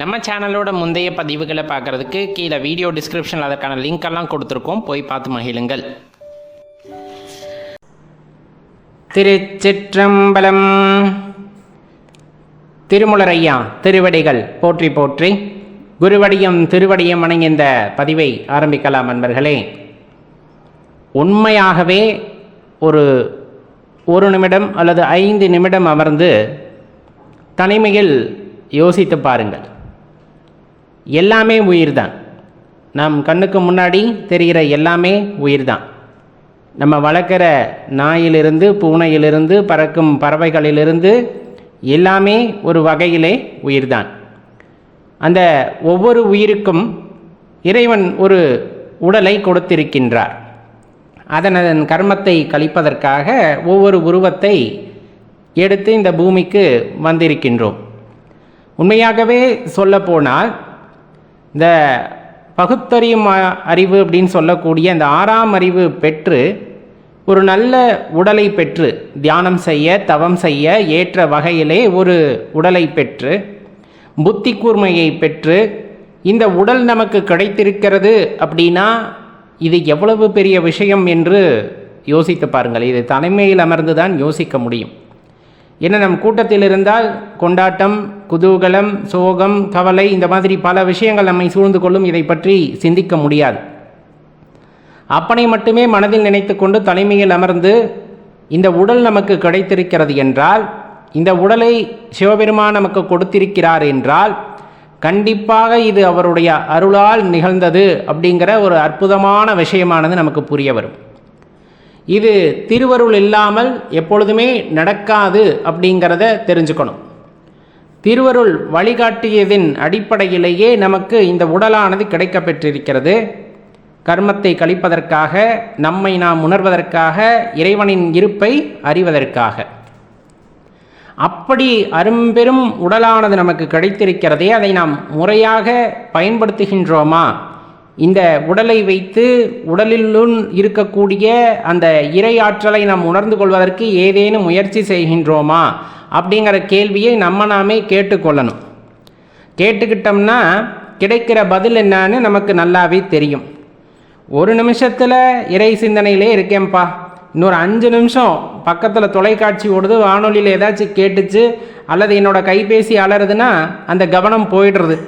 நம்ம சேனலோட முந்தைய பதிவுகளை பார்க்குறதுக்கு கீழே வீடியோ டிஸ்கிரிப்ஷனில் அதற்கான லிங்க் எல்லாம் கொடுத்துருக்கோம். போய் பார்த்து மகிழுங்கள். திருச்சிற்றம்பலம். திருமுலரையா திருவடிகள் போற்றி போற்றி. குருவடியும் திருவடியும் வணங்கி இந்த பதிவை ஆரம்பிக்கலாம் நண்பர்களே உண்மையாகவே ஒரு ஒரு நிமிடம் அல்லது ஐந்து நிமிடம் அமர்ந்து தனிமையில் யோசித்து பாருங்கள். எல்லாமே உயிர் தான் நம் கண்ணுக்கு முன்னாடி தெரிகிற எல்லாமே உயிர் தான் நம்ம வளர்க்குற நாயிலிருந்து பூனையிலிருந்து பறக்கும் பறவைகளிலிருந்து எல்லாமே ஒரு வகையிலே உயிர்தான். அந்த ஒவ்வொரு உயிருக்கும் இறைவன் ஒரு உடலை கொடுத்திருக்கின்றார். அதன் அதன் கர்மத்தை கழிப்பதற்காக ஒவ்வொரு உருவத்தை எடுத்து இந்த பூமிக்கு வந்திருக்கின்றோம். உண்மையாகவே சொல்லப்போனால் இந்த பகுத்தறியும் அறிவு அப்படின்னு சொல்லக்கூடிய இந்த ஆறாம் அறிவு பெற்று ஒரு நல்ல உடலை பெற்று தியானம் செய்ய தவம் செய்ய ஏற்ற வகையிலே ஒரு உடலை பெற்று புத்தி கூர்மையை பெற்று இந்த உடல் நமக்கு கிடைத்திருக்கிறது அப்படின்னா இது எவ்வளவு பெரிய விஷயம் என்று யோசித்து பாருங்கள். இது தலைமையில் அமர்ந்து தான் யோசிக்க முடியும். ஏன்னா நம் கூட்டத்தில் இருந்தால் கொண்டாட்டம் குதூகலம் சோகம் கவலை இந்த மாதிரி பல விஷயங்கள் நம்மை சூழ்ந்து கொள்ளும். இதை பற்றி சிந்திக்க முடியாது. அப்பனை மட்டுமே மனதில் நினைத்து கொண்டு தலைமையில் அமர்ந்து இந்த உடல் நமக்கு கிடைத்திருக்கிறது என்றால் இந்த உடலை சிவபெருமான் நமக்கு கொடுத்திருக்கிறார் என்றால் கண்டிப்பாக இது அவருடைய அருளால் நிகழ்ந்தது அப்படிங்கிற ஒரு அற்புதமான விஷயமானது நமக்கு புரிய வரும். இது திருவருள் இல்லாமல் எப்பொழுதுமே நடக்காது அப்படிங்கிறத தெரிஞ்சுக்கணும். திருவருள் வழிகாட்டியதின் அடிப்படையிலேயே நமக்கு இந்த உடலானது கிடைக்கப்பெற்றிருக்கிறது. கர்மத்தை கழிப்பதற்காக நம்மை நாம் உணர்வதற்காக இறைவனின் இருப்பை அறிவதற்காக. அப்படி அரும்பெரும் உடலானது நமக்கு கிடைத்திருக்கிறதே அதை நாம் முறையாக பயன்படுத்துகின்றோமா? இந்த உடலை வைத்து உடலிலுள் இருக்கக்கூடிய அந்த இறை ஆற்றலை நாம் உணர்ந்து கொள்வதற்கு ஏதேனும் முயற்சி செய்கின்றோமா? அப்படிங்கிற கேள்வியை நம்ம நாமே கேட்டுக்கொள்ளணும். கேட்டுக்கிட்டோம்னா கிடைக்கிற பதில் என்னன்னு நமக்கு நல்லாவே தெரியும். ஒரு நிமிஷத்தில் இறை சிந்தனையிலே இருக்கேன்ப்பா. இன்னொரு அஞ்சு நிமிஷம் பக்கத்தில் தொலைக்காட்சி ஓடுது வானொலியில் ஏதாச்சும் கேட்டுச்சு அல்லது என்னோட கைபேசி அலறுதுன்னா அந்த கவனம் போயிடுறது.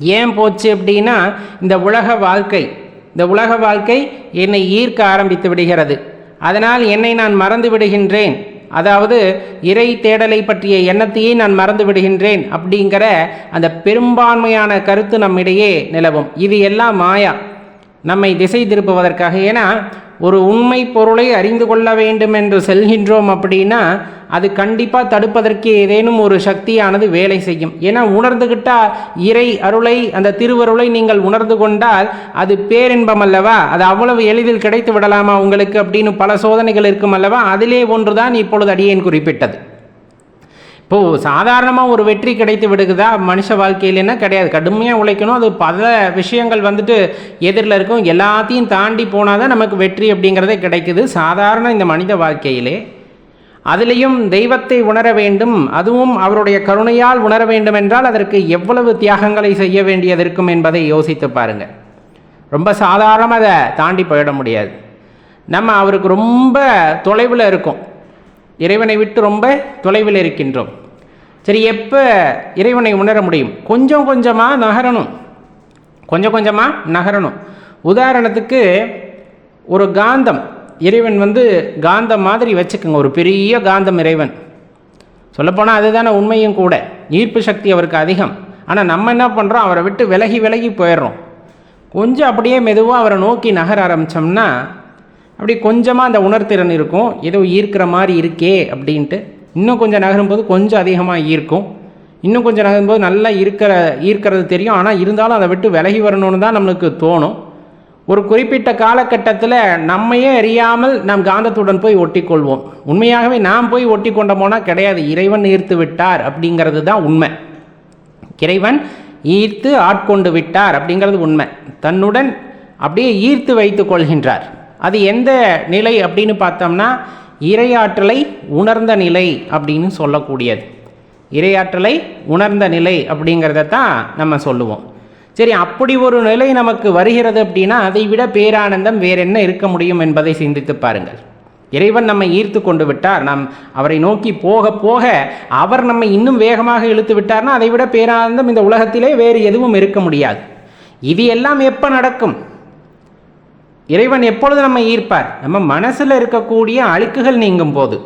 ஏன் போச்சு அப்படின்னா இந்த உலக வாழ்க்கை இந்த உலக வாழ்க்கை என்னை ஈர்க்க ஆரம்பித்து விடுகிறது. அதனால் என்னை நான் மறந்து விடுகின்றேன். அதாவது இறை தேடலை பற்றிய எண்ணத்தையே நான் மறந்து விடுகின்றேன் அப்படிங்கிற அந்த பெரும்பான்மையான கருத்து நம்மிடையே நிலவும். இது எல்லாம் மாயா. நம்மை திசை திருப்புவதற்காக. ஏன்னா ஒரு உண்மை பொருளை அறிந்து கொள்ள வேண்டும் என்று செல்கின்றோம் அப்படின்னா அது கண்டிப்பாக தடுப்பதற்கு ஏதேனும் ஒரு சக்தியானது வேலை செய்யும். ஏன்னா உணர்ந்துகிட்டால் இறை அருளை அந்த திருவருளை நீங்கள் உணர்ந்து கொண்டால் அது பேரின்பம் அல்லவா? அது அவ்வளவு எளிதில் கிடைத்து விடலாமா உங்களுக்கு அப்படின்னு பல சோதனைகள் இருக்கும் அல்லவா? அதிலே ஒன்றுதான் இப்பொழுது அடியேன் குறிப்பிட்டது. இப்போது சாதாரணமாக ஒரு வெற்றி கிடைத்து விடுகுதா? மனுஷ வாழ்க்கையிலன்னா கிடையாது. கடுமையாக உழைக்கணும். அது பல விஷயங்கள் வந்துட்டு எதிரில் இருக்கும். எல்லாத்தையும் தாண்டி போனால் தான் நமக்கு வெற்றி அப்படிங்கிறதே கிடைக்குது. சாதாரண இந்த மனித வாழ்க்கையிலே அதிலையும் தெய்வத்தை உணர வேண்டும். அதுவும் அவருடைய கருணையால் உணர வேண்டும் என்றால் அதற்கு எவ்வளவு தியாகங்களை செய்ய வேண்டியது இருக்கும் என்பதை யோசித்து பாருங்கள் ரொம்ப சாதாரணமாக அதை தாண்டி போயிட முடியாது. நம்ம அவருக்கு ரொம்ப தொலைவில் இருக்கோம். இறைவனை விட்டு ரொம்ப தொலைவில் இருக்கின்றோம். சரி எப்போ இறைவனை உணர முடியும்? கொஞ்சம் கொஞ்சமாக நகரணும். கொஞ்சம் கொஞ்சமாக நகரணும். உதாரணத்துக்கு ஒரு காந்தம். இறைவன் வந்து காந்தம் மாதிரி வச்சுக்கோங்க. ஒரு பெரிய காந்தம் இறைவன். சொல்லப்போனால் அதுதானே உண்மையும் கூட. ஈர்ப்பு சக்தி அவருக்கு அதிகம். ஆனால் நம்ம என்ன பண்ணுறோம் அவரை விட்டு விலகி விலகி போயிடுறோம். கொஞ்சம் அப்படியே மெதுவாக அவரை நோக்கி நகர ஆரம்பித்தோம்னா அப்படி கொஞ்சமாக அந்த உணர்திறன் இருக்கும். ஏதோ ஈர்க்கிற மாதிரி இருக்கே அப்படின்ட்டு இன்னும் கொஞ்சம் நகரும்போது கொஞ்சம் அதிகமாக ஈர்க்கும். இன்னும் கொஞ்சம் நகரும்போது நல்லா இருக்கிற ஈர்க்கிறது தெரியும். ஆனால் இருந்தாலும் அதை விட்டு விலகி வரணும்னு தான் நம்மளுக்கு தோணும். ஒரு குறிப்பிட்ட காலகட்டத்தில் நம்மையே அறியாமல் நாம் காந்தத்துடன் போய் ஒட்டிக்கொள்வோம். உண்மையாகவே நாம் போய் ஒட்டி கொண்டோமோனா கிடையாது. இறைவன் ஈர்த்து விட்டார் அப்படிங்கிறது தான் உண்மை. இறைவன் ஈர்த்து ஆட்கொண்டு விட்டார் அப்படிங்கிறது உண்மை. தன்னுடன் அப்படியே ஈர்த்து வைத்து கொள்கின்றார். அது எந்த நிலை அப்படின்னு பார்த்தோம்னா இறையாற்றலை உணர்ந்த நிலை அப்படின்னு சொல்லக்கூடியது. இரையாற்றலை உணர்ந்த நிலை அப்படிங்கிறத தான் நம்ம சொல்லுவோம். சரி அப்படி ஒரு நிலை நமக்கு வருகிறது அப்படின்னா அதை விட பேரானந்தம் வேற என்ன இருக்க முடியும் என்பதை சிந்தித்து பாருங்கள். இறைவன் நம்மை ஈர்த்து கொண்டு விட்டார். நாம் அவரை நோக்கி போக போக அவர் நம்மை இன்னும் வேகமாக இழுத்து விட்டார்னா அதை விட பேரானந்தம் இந்த உலகத்திலே வேறு எதுவும் இருக்க முடியாது. இது எல்லாம் எப்போ நடக்கும்? இறைவன் எப்பொழுது நம்ம ஈர்ப்பார்? நம்ம மனசில் இருக்கக்கூடிய அழுக்குகள் நீங்கும் போது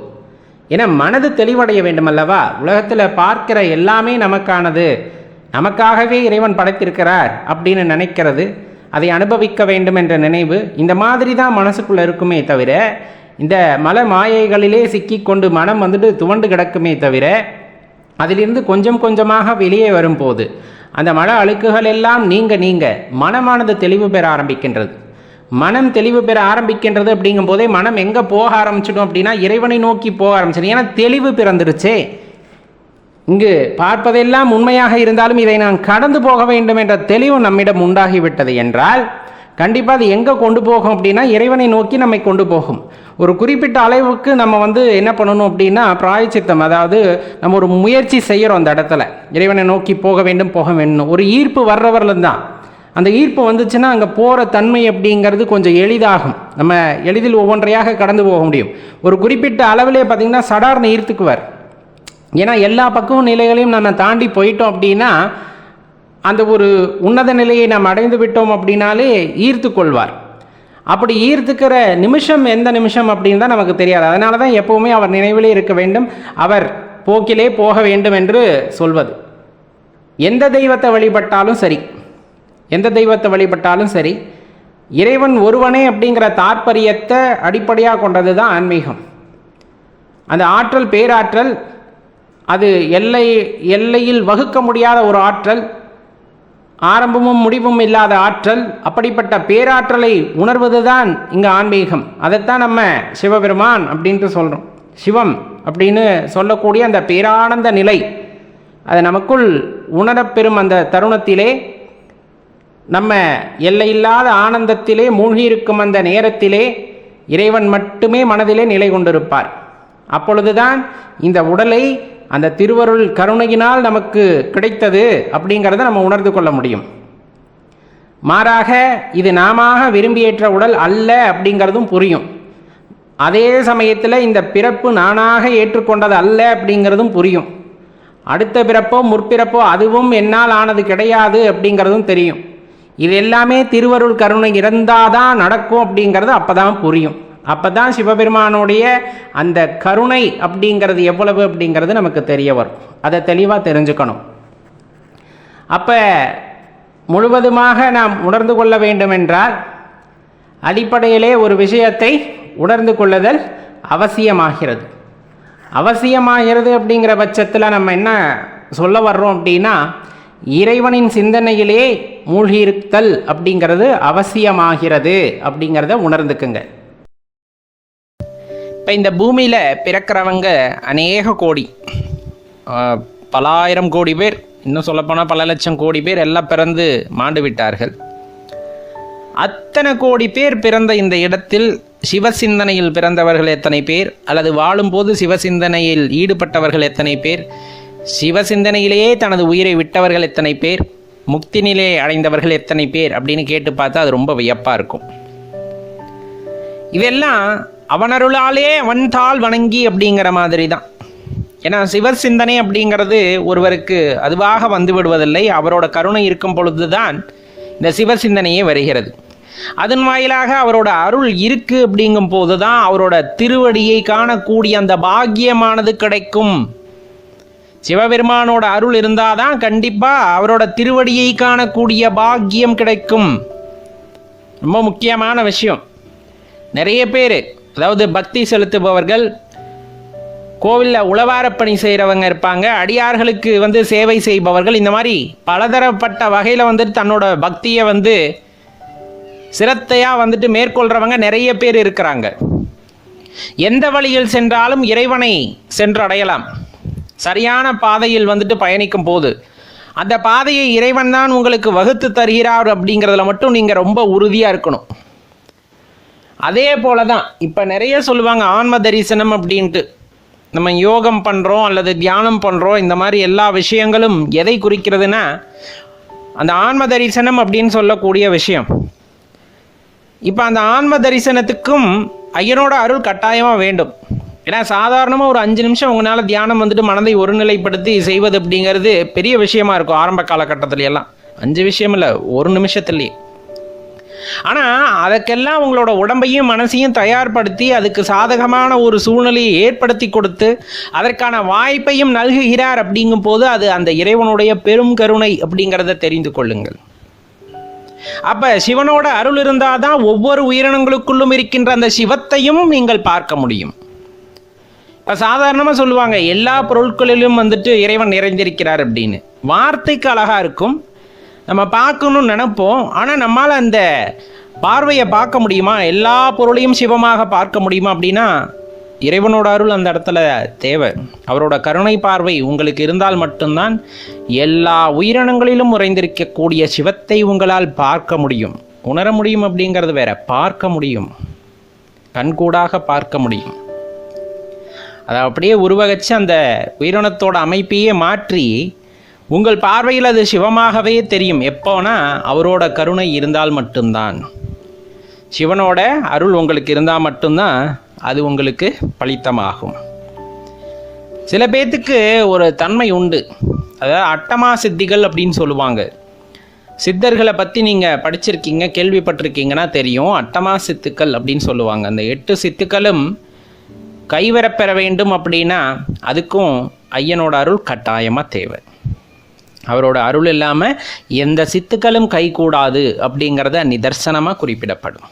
ஏன்னா மனது தெளிவடைய வேண்டும் அல்லவா உலகத்தில் பார்க்கிற எல்லாமே நமக்கானது. நமக்காகவே இறைவன் படைத்திருக்கிறார் அப்படின்னு நினைக்கிறது. அதை அனுபவிக்க வேண்டும் என்ற நினைவு இந்த மாதிரி தான் மனசுக்குள்ளே இருக்குமே தவிர இந்த மல மாயைகளிலே சிக்கிக்கொண்டு மனம் வந்துட்டு துவண்டு கிடக்குமே தவிர அதிலிருந்து கொஞ்சம் கொஞ்சமாக வெளியே வரும்போது அந்த மன அழுக்குகள் எல்லாம் நீங்க நீங்க மனமானது தெளிவு பெற ஆரம்பிக்கின்றது. மனம் தெளிவு பெற ஆரம்பிக்கின்றது அப்படிங்கும் போதே மனம் எங்கே போக ஆரம்பிச்சிடும் அப்படின்னா இறைவனை நோக்கி போக ஆரம்பிச்சிடும். ஏன்னா தெளிவு பிறந்துருச்சே. இங்கு பார்ப்பதெல்லாம் உண்மையாக இருந்தாலும் இதை நான் கடந்து போக வேண்டும் என்ற தெளிவு நம்மிடம் உண்டாகிவிட்டது என்றால் கண்டிப்பாக அது எங்கே கொண்டு போகும் அப்படின்னா இறைவனை நோக்கி நம்மை கொண்டு போகும். ஒரு குறிப்பிட்ட அளவுக்கு நம்ம வந்து என்ன பண்ணணும் அப்படின்னா பிராயச்சித்தம் அதாவது நம்ம ஒரு முயற்சி செய்கிறோம் அந்த இடத்துல. இறைவனை நோக்கி போக வேண்டும் போக வேண்டும். ஒரு ஈர்ப்பு வர்றவர்கள் தான் அந்த ஈர்ப்பு வந்துச்சுன்னா அங்கே போகிற தன்மை அப்படிங்கிறது கொஞ்சம் எளிதாகும். நம்ம எளிதில் ஒவ்வொன்றையாக கடந்து போக முடியும். ஒரு குறிப்பிட்ட அளவிலே பார்த்திங்கன்னா சடார்னு ஈர்த்துக்குவார். ஏன்னா எல்லா பக்கமும் நிலைகளையும் நம்ம தாண்டி போயிட்டோம் அப்படின்னா அந்த ஒரு உன்னத நிலையை நாம் அடைந்து விட்டோம் அப்படின்னாலே ஈர்த்து கொள்வார். அப்படி ஈர்த்துக்கிற நிமிஷம் எந்த நிமிஷம் அப்படின்னு தான் நமக்கு தெரியாது. அதனால தான் எப்போவுமே அவர் நினைவிலே இருக்க வேண்டும். அவர் போக்கிலே போக வேண்டும் என்று சொல்வது. எந்த தெய்வத்தை வழிபட்டாலும் சரி. எந்த தெய்வத்தை வழிபட்டாலும் சரி இறைவன் ஒருவனே அப்படிங்கிற தாற்பரியத்தை அடிப்படையாக கொண்டது தான் ஆன்மீகம். அந்த ஆற்றல் பேராற்றல் அது எல்லை எல்லையில் வகுக்க முடியாத ஒரு ஆற்றல் ஆரம்பமும் முடிவும் இல்லாத ஆற்றல் அப்படிப்பட்ட பேராற்றலை உணர்வது தான் இங்கே ஆன்மீகம். அதைத்தான் நம்ம சிவபெருமான் அப்படின்ட்டு சொல்கிறோம் சிவம் அப்படின்னு சொல்லக்கூடிய அந்த பேரானந்த நிலை அது நமக்குள் உணரப்பெறும் அந்த தருணத்திலே நம்ம எல்லையில்லாத ஆனந்தத்திலே மூழ்கியிருக்கும் அந்த நேரத்திலே இறைவன் மட்டுமே மனதிலே நிலை கொண்டிருப்பார். அப்பொழுதுதான் இந்த உடலை அந்த திருவருள் கருணையினால் நமக்கு கிடைத்தது அப்படிங்கிறத நம்ம உணர்ந்து கொள்ள முடியும். மாறாக இது நாம விரும்பியேற்ற உடல் அல்ல அப்படிங்கிறதும் புரியும். அதே சமயத்தில் இந்த பிறப்பு நானாக ஏற்றுக்கொண்டது அல்ல அப்படிங்கிறதும் புரியும். அடுத்த பிறப்போ முற்பிறப்போ அதுவும் என்னால் ஆனது கிடையாது அப்படிங்கிறதும் தெரியும். இது எல்லாமே திருவருள் கருணை இருந்தாதான் நடக்கும் அப்படிங்கிறது அப்பதான் புரியும். அப்போ தான் சிவபெருமானுடைய அந்த கருணை அப்படிங்கிறது எவ்வளவு அப்படிங்கிறது நமக்கு தெரிய வரும். அதை தெளிவாக தெரிஞ்சுக்கணும். அப்போ முழுவதுமாக நாம் உணர்ந்து கொள்ள வேண்டும் என்றால் அடிப்படையிலே ஒரு விஷயத்தை உணர்ந்து கொள்ளுதல் அவசியமாகிறது. அவசியமாகிறது அப்படிங்கிற பட்சத்தில் நம்ம என்ன சொல்ல வர்றோம் அப்படின்னா இறைவனின் சிந்தனையிலே மூழ்கியிருத்தல் அப்படிங்கிறது அவசியமாகிறது அப்படிங்கிறத உணர்ந்துக்குங்க. இப்போ இந்த பூமியில் பிறக்கிறவங்க அநேக கோடி பலாயிரம் கோடி பேர் இன்னும் சொல்லப்போனால் பல லட்சம் கோடி பேர் எல்லாம் பிறந்து மாண்டு விட்டார்கள். அத்தனை கோடி பேர் பிறந்த இந்த இடத்தில் சிவசிந்தனையில் பிறந்தவர்கள் எத்தனை பேர் அல்லது வாழும்போது சிவசிந்தனையில் ஈடுபட்டவர்கள் எத்தனை பேர் சிவசிந்தனையிலேயே தனது உயிரை விட்டவர்கள் எத்தனை பேர்? முக்தி நிலையை அடைந்தவர்கள் எத்தனை பேர்? அப்படின்னு கேட்டு பார்த்தா அது ரொம்ப வியப்பாக இருக்கும். இதெல்லாம் அவனருளாலே அவன்தாள் வணங்கி அப்படிங்கிற மாதிரி தான் ஏன்னா சிவர் சிந்தனை அப்படிங்கிறது ஒருவருக்கு அதுவாக வந்து விடுவதில்லை. அவரோட கருணை இருக்கும் பொழுதுதான் இந்த சிவ சிந்தனையே வருகிறது. அதன் வாயிலாக அவரோட அருள் இருக்கு அப்படிங்கும் போது தான் அவரோட திருவடியை காணக்கூடிய அந்த பாக்கியமானது கிடைக்கும். சிவபெருமானோட அருள் இருந்தாதான் கண்டிப்பா அவரோட திருவடியை காணக்கூடிய பாக்கியம் கிடைக்கும். ரொம்ப முக்கியமான விஷயம். நிறைய பேர் அதாவது பக்தி செலுத்துபவர்கள் கோவிலில் உளவாரப்பணி செய்கிறவங்க இருப்பாங்க அடியார்களுக்கு வந்து சேவை செய்பவர்கள் இந்த மாதிரி பலதரப்பட்ட வகையில் வந்துட்டு தன்னோட பக்தியை வந்து சிரத்தையாக வந்துட்டு மேற்கொள்கிறவங்க நிறைய பேர் இருக்கிறாங்க. எந்த வழியில் சென்றாலும் இறைவனை சென்றடையலாம். சரியான பாதையில் வந்துட்டு பயணிக்கும் போது அந்த பாதையை இறைவன் தான் உங்களுக்கு வகுத்து தருகிறார் அப்படிங்கிறதுல மட்டும் நீங்கள் ரொம்ப உறுதியாக இருக்கணும். அதே போல தான் இப்போ நிறைய சொல்லுவாங்க ஆன்ம தரிசனம் அப்படின்ட்டு. நம்ம யோகம் பண்ணுறோம் அல்லது தியானம் பண்ணுறோம் இந்த மாதிரி எல்லா விஷயங்களும் எதை குறிக்கிறதுனா அந்த ஆன்ம தரிசனம் அப்படின்னு சொல்லக்கூடிய விஷயம். இப்போ அந்த ஆன்ம தரிசனத்துக்கும் ஐயனோட அருள் கட்டாயமாக வேண்டும். ஏன்னா சாதாரணமாக ஒரு அஞ்சு நிமிஷம் உங்களால் தியானம் வந்துட்டு மனதை ஒருநிலைப்படுத்தி செய்வது அப்படிங்கிறது பெரிய விஷயமா இருக்கும் ஆரம்ப காலகட்டத்துல எல்லாம் அஞ்சு விஷயம் இல்லை ஒரு நிமிஷத்துலேயே. ஆனால் அதுக்கெல்லாம் உங்களோட உடம்பையும் மனசையும் தயார்படுத்தி அதுக்கு சாதகமான ஒரு சூழ்நிலையை ஏற்படுத்தி கொடுத்து அதற்கான வாய்ப்பையும் நல்குகிறார் அப்படிங்கும் போது அது அந்த இறைவனுடைய பெரும் கருணை அப்படிங்கிறத தெரிந்து கொள்ளுங்கள். அப்ப சிவனோட அருள் இருந்தாதான் ஒவ்வொரு உயிரினங்களுக்குள்ளும் இருக்கின்ற அந்த சிவத்தையும் நீங்கள் பார்க்க முடியும். சாதாரணமாக சொல்லுவாங்க எல்லா பொருட்களிலும் வந்துட்டு இறைவன் நிறைந்திருக்கிறார் அப்படின்னு. வார்த்தைக்கு அழகாக இருக்கும். நம்ம பார்க்கணும்னு நினைப்போம். ஆனால் நம்மால் அந்த பார்வையை பார்க்க முடியுமா? எல்லா பொருளையும் சிவமாக பார்க்க முடியுமா அப்படின்னா இறைவனோட அருள் அந்த இடத்துல தேவை. அவரோட கருணை பார்வை உங்களுக்கு இருந்தால் மட்டும்தான் எல்லா உயிரினங்களிலும் உறைந்திருக்கக்கூடிய சிவத்தை உங்களால் பார்க்க முடியும். உணர முடியும் அப்படிங்கிறது வேற பார்க்க முடியும். கண்கூடாக பார்க்க முடியும். அதை அப்படியே உருவகச்சு அந்த உயிரினத்தோட அமைப்பையே மாற்றி உங்கள் பார்வையில் அது சிவமாகவே தெரியும். எப்போனா அவரோட கருணை இருந்தால் மட்டும்தான். சிவனோட அருள் உங்களுக்கு இருந்தால் மட்டும்தான் அது உங்களுக்கு பலித்தமாகும். சில பேர்த்துக்கு ஒரு தன்மை உண்டு. அதாவது அட்டமா சித்திகள் அப்படின்னு சொல்லுவாங்க. சித்தர்களை பற்றி நீங்கள் படிச்சிருக்கீங்க கேள்விப்பட்டிருக்கீங்கன்னா தெரியும். அட்டமா சித்துக்கள் அப்படின்னு சொல்லுவாங்க. அந்த எட்டு சித்துக்களும் கைவரப்பெற வேண்டும் அப்படின்னா அதுக்கும் ஐயனோட அருள் கட்டாயமாக தேவை. அவரோட அருள் இல்லாமல் எந்த சித்துக்களும் கைகூடாது அப்படிங்கிறத நிதர்சனமாக குறிப்பிடப்படும்.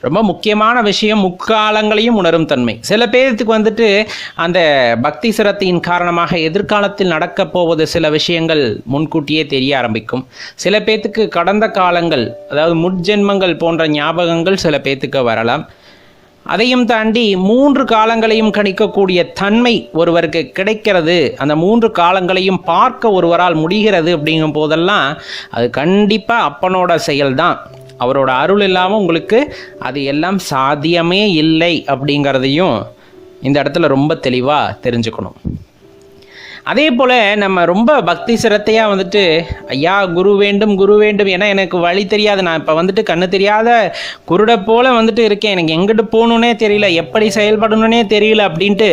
ரொம்ப முக்கியமான விஷயம் முக்காலங்களையும் உணரும் தன்மை. சில பேர்த்துக்கு வந்துட்டு அந்த பக்தி சிரத்தையின் காரணமாக எதிர்காலத்தில் நடக்கப் போவது சில விஷயங்கள் முன்கூட்டியே தெரிய ஆரம்பிக்கும். சில பேர்த்துக்கு கடந்த காலங்கள் அதாவது முற்ஜென்மங்கள் போன்ற ஞாபகங்கள் சில பேர்த்துக்கு வரலாம். அதையும் தாண்டி மூன்று காலங்களையும் கணிக்கக்கூடிய தன்மை ஒருவருக்கு கிடைக்கிறது. அந்த மூன்று காலங்களையும் பார்க்க ஒருவரால் முடிகிறது அப்படிங்கும் போதெல்லாம் அது கண்டிப்பாக அப்பனோட செயல்தான். அவரோட அருள் இல்லாமல் உங்களுக்கு அது எல்லாம் சாத்தியமே இல்லை அப்படிங்கிறதையும் இந்த இடத்துல ரொம்ப தெளிவாக தெரிஞ்சுக்கணும். அதே போல் நம்ம ரொம்ப பக்தி சிரத்தையாக வந்துட்டு ஐயா குரு வேண்டும் குரு வேண்டும் ஏன்னா எனக்கு வழி தெரியாது. நான் இப்போ வந்துட்டு கண்ணு தெரியாத குருடை போல் வந்துட்டு இருக்கேன். எனக்கு எங்கிட்டு போகணுன்னே தெரியல எப்படி செயல்படணுன்னே தெரியல அப்படின்ட்டு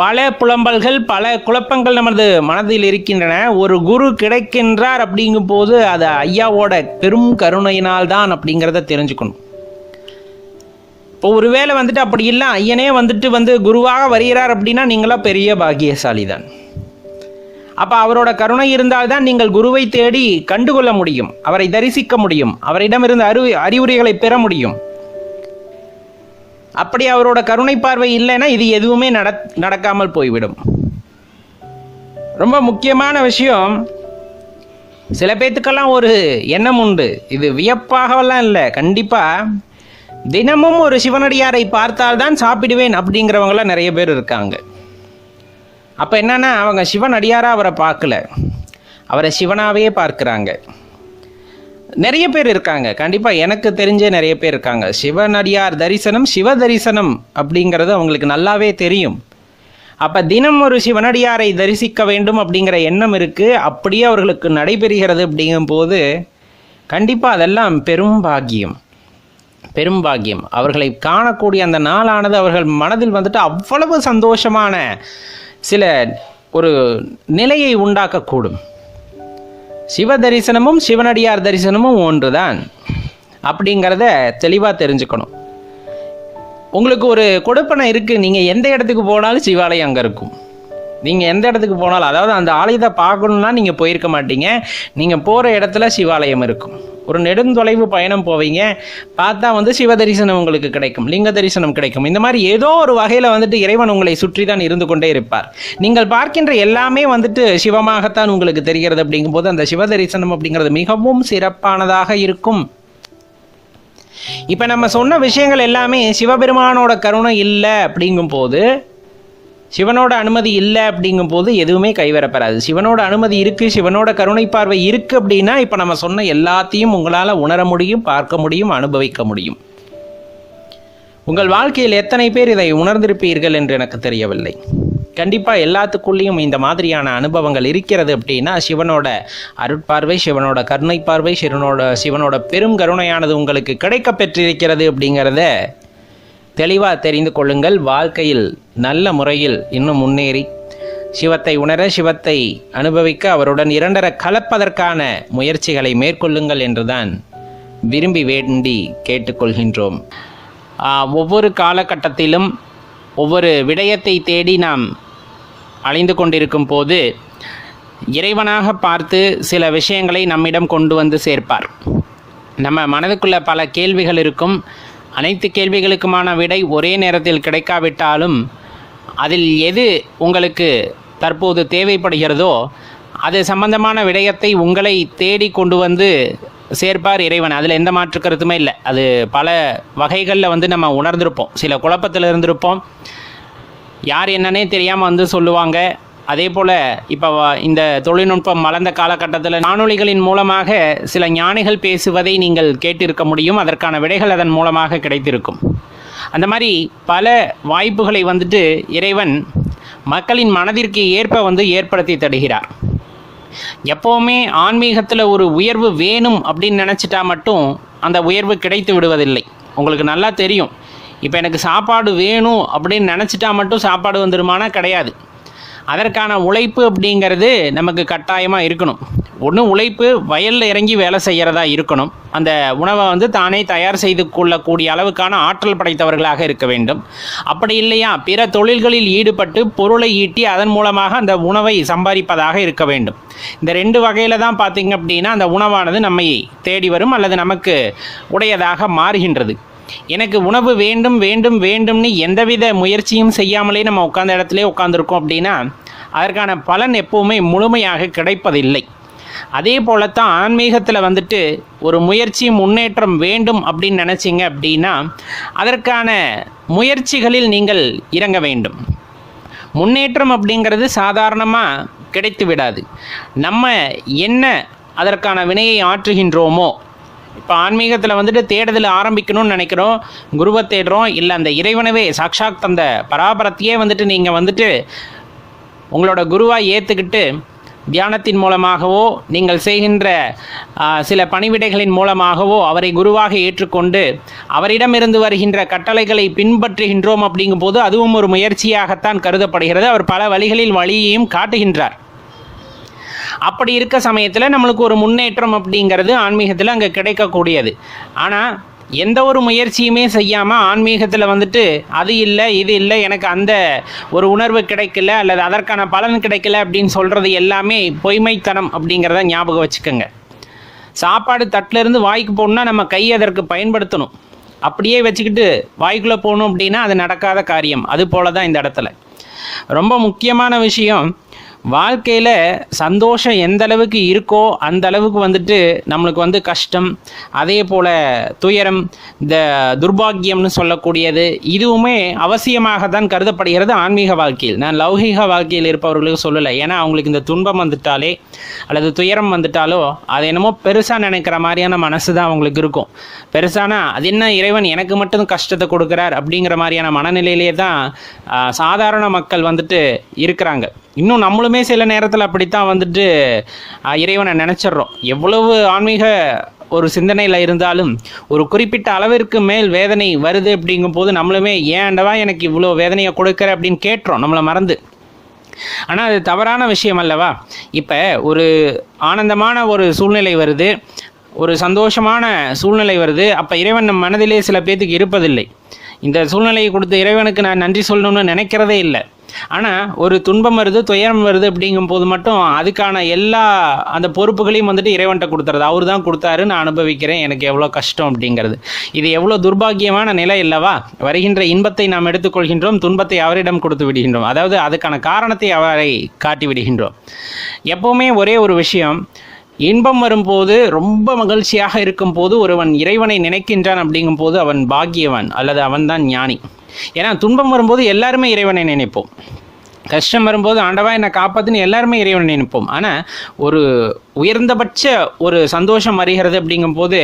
பல புலம்பல்கள் பல குழப்பங்கள் நமது மனதில் இருக்கின்றன. ஒரு குரு கிடைக்கின்றார் அப்படிங்கும் போது அது ஐயாவோட பெரும் கருணையினால் தான் அப்படிங்கிறத தெரிஞ்சுக்கணும். இப்போ ஒருவேளை வந்துட்டு அப்படி இல்லை ஐயனே வந்துட்டு வந்து குருவாக வருகிறார் அப்படின்னா நீங்களாம் பெரிய பாக்கியசாலி தான் அப்போ அவரோட கருணை இருந்தால்தான் நீங்கள் குருவை தேடி கண்டுகொள்ள முடியும். அவரை தரிசிக்க முடியும். அவரிடமிருந்து அறிவு அறிவுரைகளை பெற முடியும். அப்படி அவரோட கருணை பார்வை இல்லைன்னா இது எதுவுமே நட நடக்காமல் போய்விடும். ரொம்ப முக்கியமான விஷயம் சில பேத்துக்கெல்லாம் ஒரு எண்ணம் உண்டு. இது வியப்பாகவெல்லாம் இல்லை. கண்டிப்பாக தினமும் ஒரு சிவனடியாரை பார்த்தால்தான் சாப்பிடுவேன் அப்படிங்கிறவங்களாம் நிறைய பேர் இருக்காங்க. அப்போ என்னன்னா அவங்க சிவன் அடியாராக அவரை பார்க்கல. அவரை சிவனாவே பார்க்குறாங்க. நிறைய பேர் இருக்காங்க. கண்டிப்பாக எனக்கு தெரிஞ்ச நிறைய பேர் இருக்காங்க. சிவனடியார் தரிசனம் சிவ தரிசனம் அப்படிங்கிறது அவங்களுக்கு நல்லாவே தெரியும். அப்போ தினம் ஒரு சிவனடியாரை தரிசிக்க வேண்டும் அப்படிங்கிற எண்ணம் இருக்குது அப்படியே அவர்களுக்கு நடைபெறுகிறது அப்படிங்கும்போது கண்டிப்பாக அதெல்லாம் பெரும் பாக்கியம். பெரும் பாக்கியம். அவர்களை காணக்கூடிய அந்த நாளானது அவர்கள் மனதில் வந்துட்டு அவ்வளவு சந்தோஷமான சில ஒரு நிலையை உண்டாக்கக்கூடும். சிவ தரிசனமும் சிவனடியார் தரிசனமும் ஒன்றுதான். அப்படிங்கிறத தெளிவாக தெரிஞ்சுக்கணும். உங்களுக்கு ஒரு கொடுப்பனை இருக்குது நீங்கள் எந்த இடத்துக்கு போனாலும் சிவாலயம் அங்கே இருக்கும். நீங்கள் எந்த இடத்துக்கு போனாலும் அதாவது அந்த ஆலயத்தை பார்க்கணுன்னா நீங்கள் போயிருக்க மாட்டீங்க. நீங்கள் போகிற இடத்துல சிவாலயம் இருக்கும். ஒரு நெடுந்தொலைவு பயணம் போவீங்க. பார்த்தா வந்து சிவ தரிசனம் உங்களுக்கு கிடைக்கும் லிங்க தரிசனம் கிடைக்கும். இந்த மாதிரி ஏதோ ஒரு வகையில் வந்துட்டு இறைவன் உங்களை சுற்றி தான் இருந்து கொண்டே இருப்பார். நீங்கள் பார்க்கின்ற எல்லாமே வந்துட்டு சிவமாகத்தான் உங்களுக்கு தெரிகிறது அப்படிங்கும்போது அந்த சிவ தரிசனம் அப்படிங்கிறது மிகவும் சிறப்பானதாக இருக்கும். இப்போ நம்ம சொன்ன விஷயங்கள் எல்லாமே சிவபெருமானோட கருணை இல்லை அப்படிங்கும்போது சிவனோட அனுமதி இல்லை அப்படிங்கும்போது எதுவுமே கைவரப்பெறாது சிவனோட அனுமதி இருக்குது சிவனோட கருணை பார்வை இருக்குது அப்படின்னா இப்போ நம்ம சொன்ன எல்லாத்தையும் உங்களால் உணர முடியும் பார்க்க முடியும் அனுபவிக்க முடியும். உங்கள் வாழ்க்கையில் எத்தனை பேர் இதை உணர்ந்திருப்பீர்கள் என்று எனக்கு தெரியவில்லை. கண்டிப்பாக எல்லாத்துக்குள்ளேயும் இந்த மாதிரியான அனுபவங்கள் இருக்கிறது அப்படின்னா சிவனோட அருட்பார்வை சிவனோட கருணை பார்வை சிவனோட சிவனோட பெரும் கருணையானது உங்களுக்கு கிடைக்க பெற்றிருக்கிறது அப்படிங்கிறத தெளிவாக தெரிந்து கொள்ளுங்கள். வாழ்க்கையில் நல்ல முறையில் இன்னும் முன்னேறி சிவத்தை உணர சிவத்தை அனுபவிக்க அவருடன் இரண்டர கலப்பதற்கான முயற்சிகளை மேற்கொள்ளுங்கள் என்றுதான் விரும்பி வேண்டி கேட்டுக்கொள்கின்றோம். ஒவ்வொரு காலகட்டத்திலும் ஒவ்வொரு விடயத்தை தேடி நாம் அலைந்து கொண்டிருக்கும் போது இறைவனாக பார்த்து சில விஷயங்களை நம்மிடம் கொண்டு வந்து சேர்ப்பார். நம்ம மனதுக்குள்ள பல கேள்விகள் இருக்கும். அனைத்து கேள்விகளுக்குமான விடை ஒரே நேரத்தில் கிடைக்காவிட்டாலும் அதில் எது உங்களுக்கு தற்போது தேவைப்படுகிறதோ அது சம்பந்தமான விடயத்தை உங்களை தேடி கொண்டு வந்து சேர்ப்பார் இறைவன். அதில் எந்த மாற்று கருத்துமே இல்லை. அது பல வகைகளில் வந்து நம்ம உணர்ந்திருப்போம். சில குழப்பத்தில் இருந்திருப்போம். யார் என்னன்னே தெரியாமல் வந்து சொல்லுவாங்க. அதே போல் இப்போ இந்த தொழில்நுட்பம் வளர்ந்த காலகட்டத்தில் காணொலிகளின் மூலமாக சில ஞானிகள் பேசுவதை நீங்கள் கேட்டிருக்க முடியும். அதற்கான விடைகள் அதன் மூலமாக கிடைத்திருக்கும். அந்த மாதிரி பல வாய்ப்புகளை வந்துட்டு இறைவன் மக்களின் மனதிற்கு ஏற்ப வந்து ஏற்படுத்தி தருகிறார். எப்போவுமே ஆன்மீகத்தில் ஒரு உயர்வு வேணும் அப்படின்னு நினச்சிட்டா மட்டும் அந்த உயர்வு கிடைத்து விடுவதில்லை. உங்களுக்கு நல்லா தெரியும். இப்போ எனக்கு சாப்பாடு வேணும் அப்படின்னு நினச்சிட்டா மட்டும் சாப்பாடு வந்துருமானா கிடையாது. அதற்கான உழைப்பு அப்படிங்கிறது நமக்கு கட்டாயமாக இருக்கணும். ஒன்று உழைப்பு வயலில் இறங்கி வேலை செய்கிறதா இருக்கணும். அந்த உணவை வந்து தானே தயார் செய்து கொள்ளக்கூடிய அளவுக்கான ஆற்றல் படைத்தவர்களாக இருக்க வேண்டும். அப்படி இல்லையா? பிற தொழில்களில் ஈடுபட்டு பொருளை ஈட்டி அதன் மூலமாக அந்த உணவை சம்பாதிப்பதாக இருக்க வேண்டும். இந்த ரெண்டு வகையில் தான் பார்த்தீங்க அப்படின்னா அந்த உணவானது நம்மை தேடி வரும் அல்லது நமக்கு உடையதாக மாறுகின்றது. எனக்கு உணவு வேண்டும் வேண்டும் வேண்டும்னு எந்தவித முயற்சியும் செய்யாமலே நம்ம உட்காந்த இடத்துல உட்காந்துருக்கோம் அப்படின்னா அதற்கான பலன் எப்போவுமே முழுமையாக கிடைப்பதில்லை. அதே போலத்தான் ஆன்மீகத்தில் வந்துட்டு ஒரு முயற்சி முன்னேற்றம் வேண்டும் அப்படின்னு நினச்சிங்க அப்படின்னா அதற்கான முயற்சிகளில் நீங்கள் இறங்க வேண்டும். முன்னேற்றம் அப்படிங்கிறது சாதாரணமாக கிடைத்து விடாது. நம்ம என்ன அதற்கான வினையை ஆற்றுகின்றோமோ இப்போ ஆன்மீகத்தில் வந்துட்டு தேடுதல் ஆரம்பிக்கணும்னு நினைக்கிறோம். குருவை தேடுறோம். இல்லை அந்த இறைவனவே சாக்ஷாத் அந்த பராபரத்தையே வந்துட்டு நீங்கள் வந்துட்டு உங்களோட குருவாக ஏற்றுக்கிட்டு தியானத்தின் மூலமாகவோ நீங்கள் செய்கின்ற சில பணிவிடைகளின் மூலமாகவோ அவரை குருவாக ஏற்றுக்கொண்டு அவரிடமிருந்து வருகின்ற கட்டளைகளை பின்பற்றுகின்றோம் அப்படிங்கும்போது அதுவும் ஒரு முயற்சியாகத்தான் கருதப்படுகிறது. அவர் பல வழிகளில் வழியையும் காட்டுகின்றார். அப்படி இருக்க சமயத்தில் நம்மளுக்கு ஒரு முன்னேற்றம் அப்படிங்கிறது ஆன்மீகத்தில் அங்கே கிடைக்கக்கூடியது. ஆனால் எந்த ஒரு முயற்சியுமே செய்யாமல் ஆன்மீகத்தில் வந்துட்டு அது இல்லை இது இல்லை எனக்கு அந்த ஒரு உணர்வு கிடைக்கல அல்லது அதற்கான பலன் கிடைக்கல அப்படின்னு சொல்கிறது எல்லாமே பொய்மைத்தனம் அப்படிங்கிறத ஞாபகம் வச்சுக்கோங்க. சாப்பாடு தட்டுல இருந்து வாய்க்கு போகணுன்னா நம்ம கை அதற்கு பயன்படுத்தணும். அப்படியே வச்சுக்கிட்டு வாய்க்குள்ளே போகணும் அப்படின்னா அது நடக்காத காரியம். அது போல தான் இந்த இடத்துல. ரொம்ப முக்கியமான விஷயம் வாழ்க்கையில் சந்தோஷம் எந்த அளவுக்கு இருக்கோ அந்த அளவுக்கு வந்துட்டு நம்மளுக்கு வந்து கஷ்டம் அதே போல் துயரம் இந்த துர்பாக்கியம்னு சொல்லக்கூடியது இதுவுமே அவசியமாக தான் கருதப்படுகிறது ஆன்மீக வாழ்க்கையில். நான் லௌகீக வாழ்க்கையில் இருப்பவர்களுக்கு சொல்லலை. ஏன்னா அவங்களுக்கு இந்த துன்பம் வந்துட்டாலே அல்லது துயரம் வந்துட்டாலோ அது என்னமோ பெருசாக நினைக்கிற மாதிரியான மனசு தான் அவங்களுக்கு இருக்கும். பெருசானா அது என்ன இறைவன் எனக்கு மட்டும் கஷ்டத்தை கொடுக்குறார் அப்படிங்கிற மாதிரியான மனநிலையிலே தான் சாதாரண மக்கள் வந்துட்டு இருக்கிறாங்க. இன்னும் நம்மளுமே சில நேரத்தில் அப்படித்தான் வந்துட்டு இறைவனை நினச்சிட்றோம். எவ்வளவு ஆன்மீக ஒரு சிந்தனையில் இருந்தாலும் ஒரு குறிப்பிட்ட அளவிற்கு மேல் வேதனை வருது அப்படிங்கும்போது நம்மளுமே ஏன்டவா எனக்கு இவ்வளோ வேதனையை கொடுக்குற? அப்படின்னு கேட்டுறோம் நம்மளை மறந்து. ஆனால் அது தவறான விஷயம் அல்லவா? இப்போ ஒரு ஆனந்தமான ஒரு சூழ்நிலை வருது ஒரு சந்தோஷமான சூழ்நிலை வருது அப்போ இறைவன் நம் மனதிலே சில பேத்துக்கு இருப்பதில்லை. இந்த சூழ்நிலையை கொடுத்த இறைவனுக்கு நான் நன்றி சொல்லணும்னு நினைக்கிறதே இல்லை. ஆனால் ஒரு துன்பம் வருது துயரம் வருது அப்படிங்கும் போது மட்டும் அதுக்கான எல்லா அந்த பொறுப்புகளையும் வந்துட்டு இறைவன்கிட்ட கொடுத்துறது. அவர் தான் கொடுத்தாரு நான் அனுபவிக்கிறேன். எனக்கு எவ்வளோ கஷ்டம் அப்படிங்கிறது. இது எவ்வளோ துர்பாக்கியமான நிலை இல்லவா வருகின்ற இன்பத்தை நாம் எடுத்துக்கொள்கின்றோம் துன்பத்தை அவரிடம் கொடுத்து விடுகின்றோம். அதாவது அதுக்கான காரணத்தை அவரை காட்டி விடுகின்றோம். எப்போவுமே ஒரே ஒரு விஷயம் இன்பம் வரும்போது ரொம்ப மகிழ்ச்சியாக இருக்கும் போது ஒருவன் இறைவனை நினைக்கின்றான் அப்படிங்கும்போது அவன் பாக்கியவன் அல்லது அவன்தான் ஞானி. ஏன்னா துன்பம் வரும்போது எல்லாருமே இறைவனை நினைப்போம். கஷ்டம் வரும்போது ஆண்டவா என்னை காப்பாத்துன்னு எல்லாருமே இறைவனை நினைப்போம். ஆனால் ஒரு உயர்ந்தபட்ச ஒரு சந்தோஷம் வருகிறது அப்படிங்கும்போது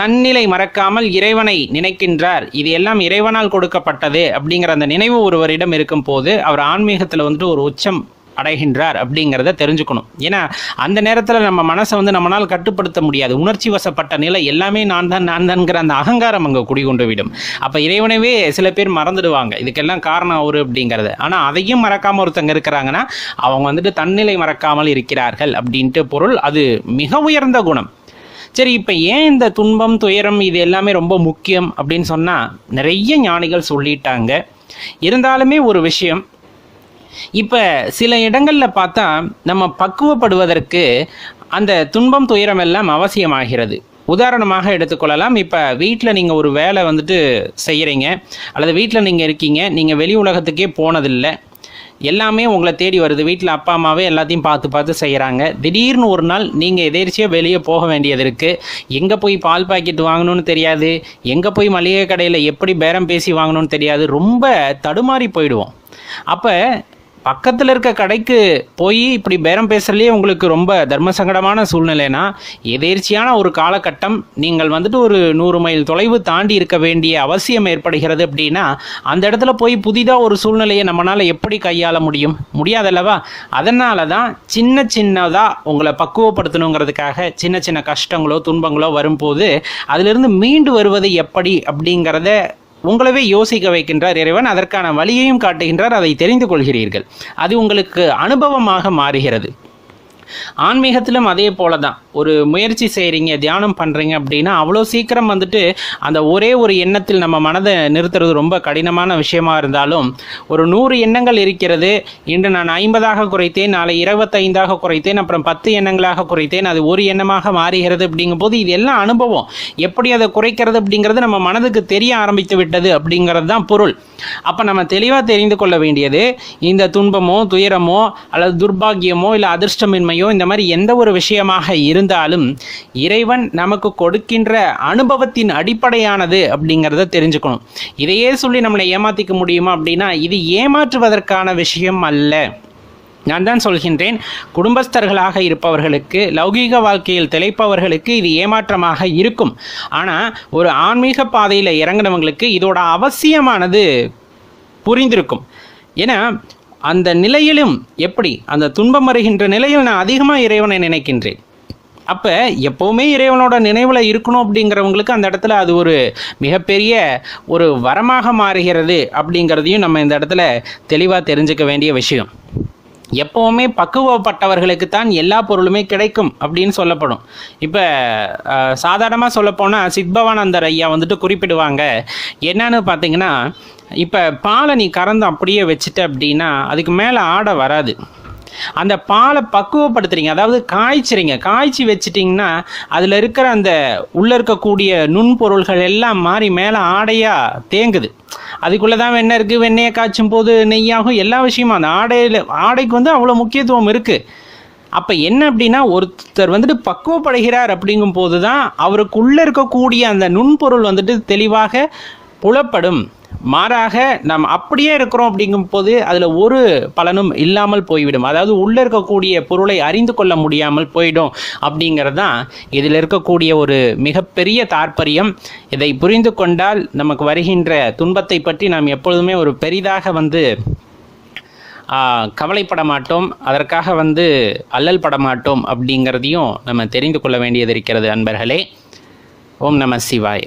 தன்னிலை மறக்காமல் இறைவனை நினைக்கின்றார். இது எல்லாம் இறைவனால் கொடுக்கப்பட்டது அப்படிங்கிற அந்த நினைவு ஒருவரிடம் இருக்கும் போது அவர் ஆன்மீகத்தில் வந்துட்டு ஒரு உச்சம் அடைகின்றார் அப்படிங்கிறத தெரிஞ்சுக்கணும். ஏன்னா அந்த நேரத்தில் நம்ம மனசை வந்து நம்மளால் கட்டுப்படுத்த முடியாது. உணர்ச்சி வசப்பட்ட நிலை எல்லாமே நான் தான் நான் தான்ங்கிற அந்த அகங்காரம் அங்கே குடிகொண்டு விடும். அப்போ இறைவனவே சில பேர் மறந்துடுவாங்க. இதுக்கெல்லாம் காரணம் அவரு அப்படிங்கிறது. ஆனால் அதையும் மறக்காமல் ஒருத்தங்க இருக்கிறாங்கன்னா அவங்க வந்துட்டு தன்னிலை மறக்காமல் இருக்கிறார்கள் அப்படின்ட்டு பொருள் அது மிக உயர்ந்த குணம். சரி இப்போ ஏன் இந்த துன்பம் துயரம் இது எல்லாமே ரொம்ப முக்கியம் அப்படின்னு சொன்னால் நிறைய ஞானிகள் சொல்லிட்டாங்க. இருந்தாலுமே ஒரு விஷயம் இப்போ சில இடங்களில் பார்த்தா நம்ம பக்குவப்படுவதற்கு அந்த துன்பம் துயரம் எல்லாம் அவசியமாகிறது. உதாரணமாக எடுத்துக்கொள்ளலாம். இப்போ வீட்டில் நீங்கள் ஒரு வேலை வந்துட்டு செய்கிறீங்க அல்லது வீட்டில் நீங்கள் இருக்கீங்க நீங்கள் வெளி உலகத்துக்கே போனதில்லை. எல்லாமே உங்களை தேடி வருது. வீட்டில் அப்பா அம்மாவே எல்லாத்தையும் பார்த்து பார்த்து செய்கிறாங்க திடீர்னு ஒரு நாள் நீங்கள் எதேர்ச்சியாக வெளியே போக வேண்டியது இருக்குது எங்கே போய் பால் பாக்கெட் வாங்கணும்னு தெரியாது. எங்கே போய் மளிகை கடையில் எப்படி பேரம் பேசி வாங்கணும்னு தெரியாது. ரொம்ப தடுமாறி போயிடுவோம். அப்போ பக்கத்தில் இருக்க கடைக்கு போய் இப்படி பேரம் பேசுறதுலேயே உங்களுக்கு ரொம்ப தர்ம சங்கடமான சூழ்நிலைனா எதேர்ச்சியான ஒரு காலகட்டம் நீங்கள் வந்துட்டு ஒரு நூறு மைல் தொலைவு தாண்டி இருக்க வேண்டிய அவசியம் ஏற்படுகிறது அப்படின்னா அந்த இடத்துல போய் புதிதாக ஒரு சூழ்நிலையை நம்மளால் எப்படி கையாள முடியும்? முடியாதல்லவா? அதனால தான் சின்ன சின்னதாக உங்களை பக்குவப்படுத்தணுங்கிறதுக்காக சின்ன சின்ன கஷ்டங்களோ துன்பங்களோ வரும்போது அதிலிருந்து மீண்டு வருவது எப்படி அப்படிங்கிறத உங்களவே யோசிக்க வைக்கின்றார் இறைவன் அதற்கான வழியையும் காட்டுகின்றார் அதை தெரிந்து கொள்கிறீர்கள். அது உங்களுக்கு அனுபவமாக மாறுகிறது. ஆன்மீகத்திலும் அதே போல தான் ஒரு முயற்சி செய்கிறீங்க தியானம் பண்ணுறீங்க அப்படின்னா அவ்வளோ சீக்கிரம் வந்துட்டு அந்த ஒரே ஒரு எண்ணத்தில் நம்ம மனதை நிறுத்துறது ரொம்ப கடினமான விஷயமா இருந்தாலும் ஒரு நூறு எண்ணங்கள் இருக்கிறது. இன்று நான் ஐம்பதாக குறைத்தேன் நாளை இருபத்தைந்தாக குறைத்தேன் அப்புறம் பத்து எண்ணங்களாக குறைத்தேன் அது ஒரு எண்ணமாக மாறுகிறது அப்படிங்கும்போது இது எல்லாம் அனுபவம். எப்படி அதை குறைக்கிறது அப்படிங்கிறது நம்ம மனதுக்கு தெரிய ஆரம்பித்து விட்டது அப்படிங்கிறது தான் பொருள். அப்போ நம்ம தெளிவாக தெரிந்து கொள்ள வேண்டியது இந்த துன்பமோ துயரமோ அல்லது துர்பாக்கியமோ இல்லை அதிர்ஷ்டமின்மையோ இந்த மாதிரி எந்த ஒரு விஷயமாக இருந்தாலும் இறைவன் நமக்கு கொடுக்கின்ற அனுபவத்தின் அடிப்படையானது அப்படிங்கிறத தெரிஞ்சுக்கணும். இதையே சொல்லி நம்மளை ஏமாத்திக்க முடியுமா அப்படின்னா இது ஏமாற்றுவதற்கான விஷயம் அல்ல. நான் தான் சொல்கின்றேன் குடும்பஸ்தர்களாக இருப்பவர்களுக்கு லௌகீக வாழ்க்கையில் திளைப்பவர்களுக்கு இது ஏமாற்றமாக இருக்கும். ஆனால் ஒரு ஆன்மீக பாதையில் இறங்கினவங்களுக்கு இதோட அவசியமானது புரிந்திருக்கும். ஏன்னா அந்த நிலையிலும் எப்படி அந்த துன்பம் வருகின்ற நிலையில் நான் அதிகமாக இறைவனை நினைக்கின்றேன். அப்போ எப்போவுமே இறைவனோட நினைவில் இருக்கணும் அப்படிங்கிறவங்களுக்கு அந்த இடத்துல அது ஒரு மிகப்பெரிய ஒரு வரமாக மாறுகிறது அப்படிங்கிறதையும் நம்ம இந்த இடத்துல தெளிவாக தெரிஞ்சுக்க வேண்டிய விஷயம். எப்போவுமே பக்குவப்பட்டவர்களுக்கு தான் எல்லா பொருளுமே கிடைக்கும் அப்படின்னு சொல்லப்படும். இப்போ சாதாரணமாக சொல்லப்போனால் சித்பவானந்தர் ஐயா வந்துட்டு குறிப்பிடுவாங்க என்னன்னு பார்த்தீங்கன்னா இப்போ பாலை நீ கறந்து அப்படியே வச்சுட்ட அப்படின்னா அதுக்கு மேலே ஆடை வராது. அந்த பாலை பக்குவப்படுத்துறீங்க அதாவது காய்ச்சிறீங்க. காய்ச்சி வச்சிட்டிங்கன்னா அதில் இருக்கிற அந்த உள்ளே இருக்கக்கூடிய நுண்பொருள்கள் எல்லாம் மாறி மேலே ஆடையாக தேங்குது. அதுக்குள்ளே தான் வெண்ணெய் இருக்குது வெண்ணெயை காய்ச்சும் போது நெய்யாகும் எல்லா விஷயமும் அந்த ஆடையில் ஆடைக்கு வந்து அவ்வளோ முக்கியத்துவம் இருக்குது அப்போ என்ன அப்படின்னா ஒருத்தர் வந்துட்டு பக்குவப்படுகிறார் அப்படிங்கும் போது தான் அவருக்குள்ளே இருக்கக்கூடிய அந்த நுண்பொருள் வந்துட்டு தெளிவாக புலப்படும். மாறாக நாம் அப்படியே இருக்கிறோம் அப்படிங்கும் போது அதில் ஒரு பலனும் இல்லாமல் போய்விடும். அதாவது உள்ளே இருக்கக்கூடிய பொருளை அறிந்து கொள்ள முடியாமல் போயிடும் அப்படிங்கிறது தான் இதில் இருக்கக்கூடிய ஒரு மிகப்பெரிய தாற்பயம். இதை புரிந்து கொண்டால் நமக்கு வருகின்ற துன்பத்தை பற்றி நாம் எப்பொழுதுமே ஒரு பெரிதாக வந்து கவலைப்பட மாட்டோம். அதற்காக வந்து அல்லல் பட மாட்டோம் அப்படிங்கிறதையும் நம்ம தெரிந்து கொள்ள வேண்டியது இருக்கிறது அன்பர்களே. ஓம் நம சிவாய்.